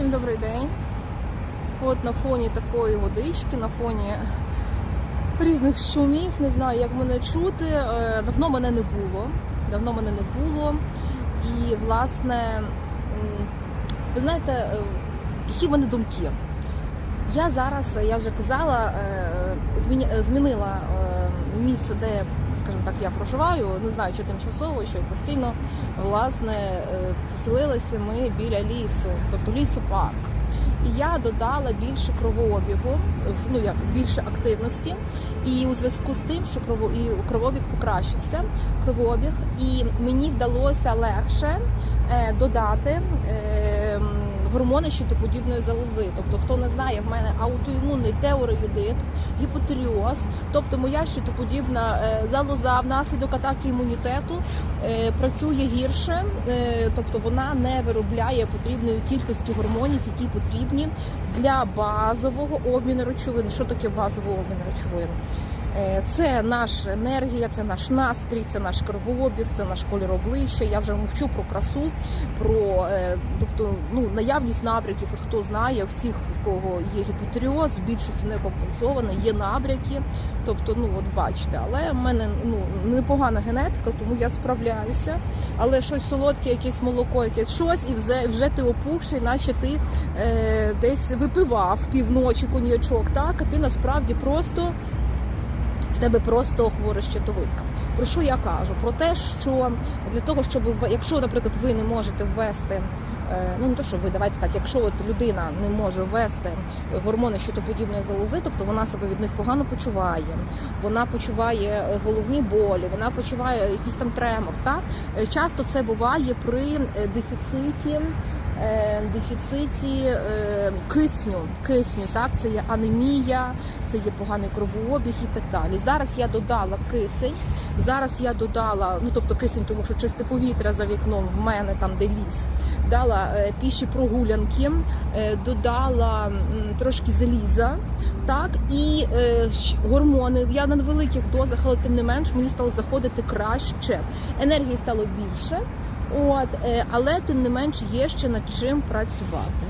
Всім добрий день. От на фоні такої водички, на фоні різних шумів, не знаю, як мене чути. Е, Давно мене не було. Давно мене не було. І, власне, ви знаєте, е, які в мене думки? Я зараз, я вже казала, е, змінила місце, де, скажімо так, я проживаю. Не знаю, чи тимчасово, що постійно власне е, поселилися ми біля лісу, тобто лісопарк. І я додала більше кровообігу, ну як більше активності. І у зв'язку з тим, що крово і кровообіг покращився, кровообіг, і мені вдалося легше е, додати. Е, Гормони щитоподібної залози. Тобто, хто не знає, в мене аутоімунний теороїдит, гіпотеріоз, тобто моя щитоподібна е, залоза внаслідок атаки імунітету е, працює гірше, е, тобто вона не виробляє потрібної кількості гормонів, які потрібні для базового обміну речовин. Що таке базовий обмін речовин? Е, Це наша енергія, це наш настрій, це наш кровообіг, це наш колір обличчя. Я вже мовчу про красу, про е, тобто ну наявність набряків. Хто знає, всіх в кого є гіпотеріоз, в більшості не компенсовано, є набряки. Тобто, ну от бачите, але в мене ну непогана генетика, тому я справляюся. Але щось солодке, якесь молоко, якесь щось, і вже, вже ти опухший, наче ти е, десь випивав півночі коньячок, так а ти насправді просто в тебе просто хвора щитовидка. Про що я кажу? Про те, що для того, щоб якщо, наприклад, ви не можете ввести. е, Ну не то, що ви давайте так, якщо от людина не може ввести гормони щитоподібної залози, тобто вона себе від них погано почуває, вона почуває е, головні болі, вона почуває якийсь там тремор. Та Е, часто це буває при дефіциті. Е, Дефіциті е, кисню, кисню, так це є анемія, це є поганий кровообіг і так далі. Зараз я додала кисень. Зараз я додала, ну тобто кисень, тому що чисте повітря за вікном в мене там, де ліс. Дала е, піші прогулянки, е, додала трошки заліза, так і е, гормони. Я на невеликих дозах, але тим не менш мені стало заходити краще. Енергії стало більше. От, е, але тим не менш є ще над чим працювати.